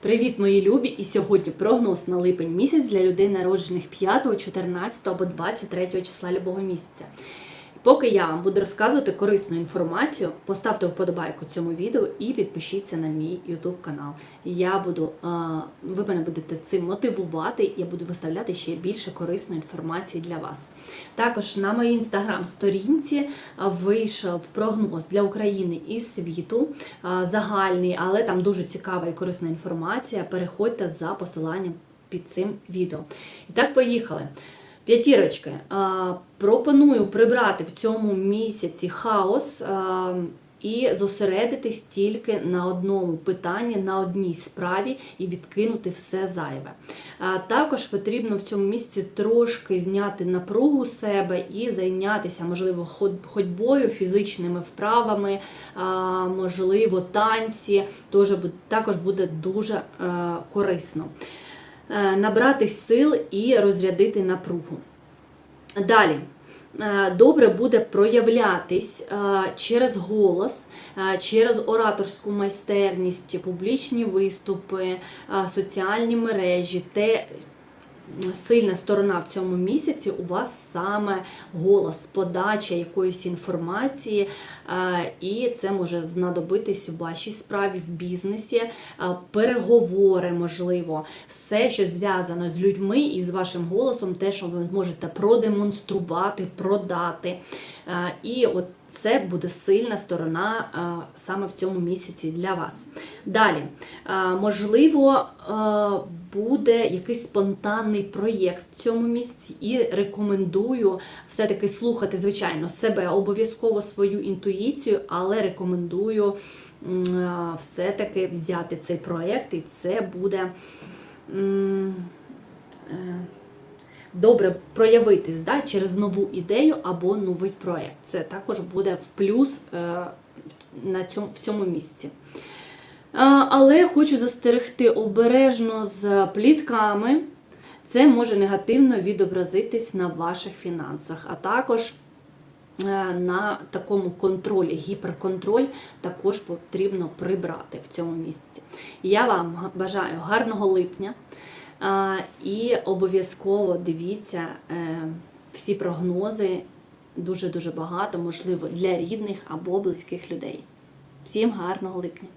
Привіт, мої любі! І сьогодні прогноз на липень місяць для людей, народжених 5, 14 або 23 числа любого місяця. Поки я вам буду розказувати корисну інформацію, поставте вподобайку цьому відео і підпишіться на мій YouTube канал. Я буду, е, ви мене будете цим мотивувати, я буду виставляти ще більше корисної інформації для вас. Також на моїй інстаграм-сторінці вийшов прогноз для України і світу е, загальний, але там дуже цікава і корисна інформація. Переходьте за посиланням під цим відео. І так, поїхали. П'ятірочки. Пропоную прибрати в цьому місяці хаос і зосередитись тільки на одному питанні, на одній справі і відкинути все зайве. Також потрібно в цьому місяці трошки зняти напругу себе і зайнятися, можливо, ходьбою, фізичними вправами, можливо, танці. Також буде дуже е, корисно е, набрати сил і розрядити напругу. Далі. е, Добре буде проявлятись е, через голос, через ораторську майстерність, публічні виступи, соціальні мережі. Те сильна сторона в цьому місяці у вас саме голос, подача якоїсь інформації, е, і це може знадобитись у вашій справі, в бізнесі, е, переговори, можливо, все, що зв'язано з людьми і з вашим голосом, те, що ви можете продемонструвати, продати. Е, І от це буде сильна сторона саме в цьому місяці для вас. Далі, е, можливо, е, буде якийсь спонтанний проєкт в цьому місці, і рекомендую все-таки слухати, звичайно, себе, обов'язково свою інтуїцію, але рекомендую е, все-таки взяти цей проєкт, і це буде. добре проявитись да, через нову ідею або новий проєкт. Це також буде в плюс е, на цьому, в цьому місці. Але хочу застерегти обережно з плітками. Це може негативно відобразитись на ваших фінансах, а також е, на такому контролі, гіперконтроль також потрібно прибрати в цьому місці. Я вам бажаю гарного липня. І обов'язково дивіться е, всі прогнози, дуже-дуже багато, можливо, для рідних або близьких людей. Всім гарного липня!